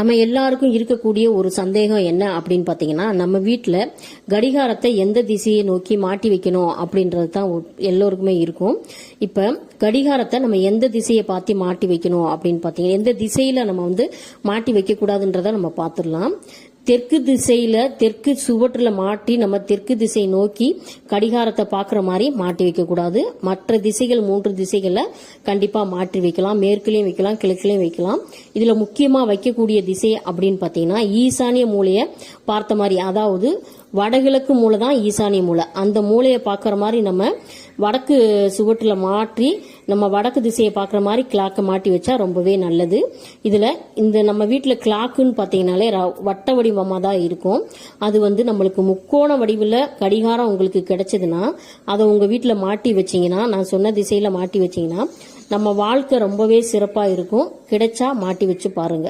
நம்ம எல்லாருக்கும் இருக்கக்கூடிய ஒரு சந்தேகம் என்ன அப்படின்னு பார்த்தீங்கன்னா நம்ம வீட்டில் கடிகாரத்தை எந்த திசையை நோக்கி மாட்டி வைக்கணும் அப்படின்றது தான் எல்லோருக்குமே இருக்கும். இப்போ கடிகாரத்தை நம்ம எந்த திசையை பார்த்து மாட்டி வைக்கணும் அப்படின்னு பார்த்தீங்கன்னா எந்த திசையில் நம்ம வந்து மாட்டி வைக்கக்கூடாதுன்றதை நம்ம பார்த்துடலாம். தெற்கு திசையில தெற்கு சுவற்றில் மாட்டி நம்ம தெற்கு திசை நோக்கி கடிகாரத்தை பார்க்குற மாதிரி மாட்டி வைக்கக்கூடாது மற்ற திசைகள் மூன்று திசைகளை கண்டிப்பாக மாற்றி வைக்கலாம். மேற்குலையும் வைக்கலாம் கிழக்குலையும் வைக்கலாம். இதில் முக்கியமாக வைக்கக்கூடிய திசை அப்படின்னு பார்த்தீங்கன்னா ஈசானிய மூலையை பார்த்த மாதிரி அதாவது வடகிழக்கு மூலை தான் ஈசானிய மூலை. அந்த மூலையை பார்க்குற மாதிரி நம்ம வடக்கு சுவற்றில் மாற்றி நம்ம வடக்கு திசையை பார்க்குற மாதிரி கிளாக்கை மாட்டி வச்சா ரொம்பவே நல்லது. இதில் இந்த நம்ம வீட்டில் கிளாக்குன்னு பார்த்தீங்கன்னாலே ர- வட்ட வடிவமாக தான் இருக்கும். அது வந்து நம்மளுக்கு முக்கோண வடிவில் கடிகாரம் உங்களுக்கு கிடைச்சதுன்னா அதை உங்கள் வீட்டில் மாட்டி வச்சீங்கன்னா நான் சொன்ன திசையில் மாட்டி வச்சீங்கன்னா நம்ம வாழ்க்கை ரொம்பவே சிறப்பாக இருக்கும். கிடைச்சா மாட்டி வச்சு பாருங்க.